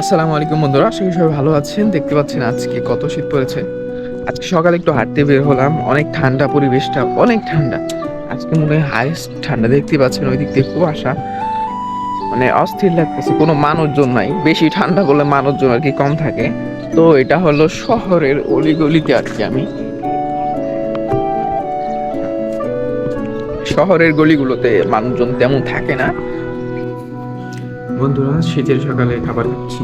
আসসালামু আলাইকুম বন্ধুরা, আশা করি সবাই ভালো আছেন। দেখতে পাচ্ছেন আজকে কত শীত পড়েছে। আজকে সকালে একটু হাঁটতে বের হলাম, অনেক ঠান্ডা পরিবেশটা, অনেক ঠান্ডা। আজকে মনে হয় হাইস্ট ঠান্ডা দেখতে পাচ্ছেন ওই দিক থেকে কুয়াশা। মানে অস্থির লাগতেছে, কোনো মানুষজন নাই। বেশি ঠান্ডা বলে মানুষজন আর কি কম থাকে। তো এটা হলো শহরের অলিগলিতে কি আমি। শহরের গলিগুলোতে মানুষজন তেমন থাকে না। বন্ধুরা, শীতের সকালে খাবার খাচ্ছি।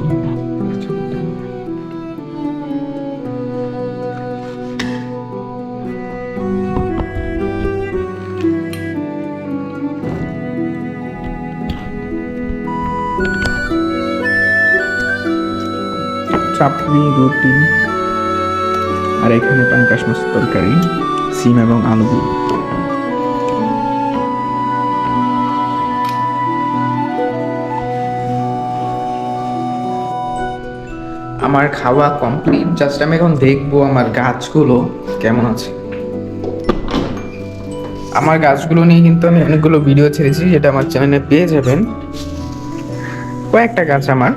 চাপড়ি রুটি, আর এখানে পাঙ্কাশ মাছ তরকারি, সিম এবং আলু দিয়ে। আমার খাওয়া কমপ্লিট জাস্ট আমি এখন দেখব আমার গাছগুলো কেমন আছে। আমার গাছগুলো নিয়ে কিন্তু আমি অনেকগুলো ভিডিও ছেড়েছি, যেটা আমার চ্যানেলে পেয়ে যাবেন। কয়েকটা গাছ আমার,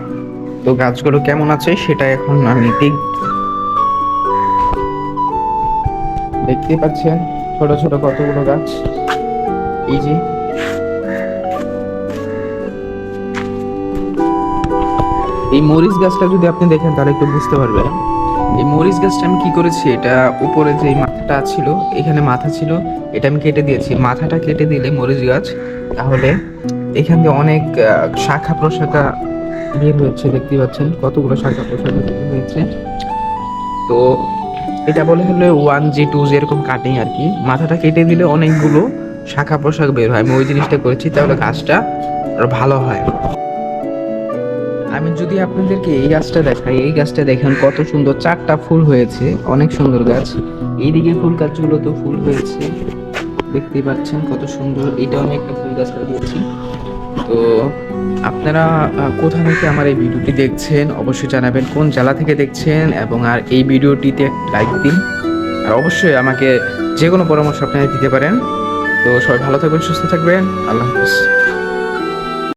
তো গাছগুলো কেমন আছে সেটা এখন আমি দেখ দেখতে পাচ্ছেন, ছোট ছোট কতগুলো গাছ। এই যে এই মরিচ গাছটা যদি আপনি দেখেন, তাহলে একটু বুঝতে পারবেন। এই মরিচ গাছটা আমি কি করেছি, এটা উপরে যে মাথাটা ছিল, এখানে মাথা ছিল, এটা আমি কেটে দিয়েছি। মাথাটা কেটে দিলে মরিচ গাছ, তাহলে এখান দিয়ে অনেক শাখা প্রশাখা বের হচ্ছে, দেখতে পাচ্ছেন? কতগুলো শাখা প্রশাখা হয়েছে। তো এটা বলে হলো ওয়ান জি টু জি এরকম কাটিং আর কি। মাথাটা কেটে দিলে অনেকগুলো শাখা প্রশাখা বের হয়। আমি ওই জিনিসটা করেছি, তাহলে গাছটা আরও ভালো হয়। আমি যদি আপনাদেরকে এই গাছটা দেখাই, এই গাছটা দেখেন কত সুন্দর, চারটা ফুল হয়েছে, অনেক সুন্দর গাছ। এইদিকে ফুল গাছগুলো তো ফুল হয়েছে, দেখতেই পাচ্ছেন কত সুন্দর, এটাও আমি একটা ফুল গাছ লাগিয়েছি। তো আপনারা কোথা থেকে আমার এই ভিডিওটি দেখছেন, অবশ্যই জানাবেন কোন জেলা থেকে দেখছেন, এবং আর এই ভিডিওটিতে লাইক দিন। আর অবশ্যই আমাকে যে কোনো পরামর্শ আপনারা দিতে পারেন। তো সবাই ভালো থাকবেন, সুস্থ থাকবেন, আল্লাহ হাফিজ।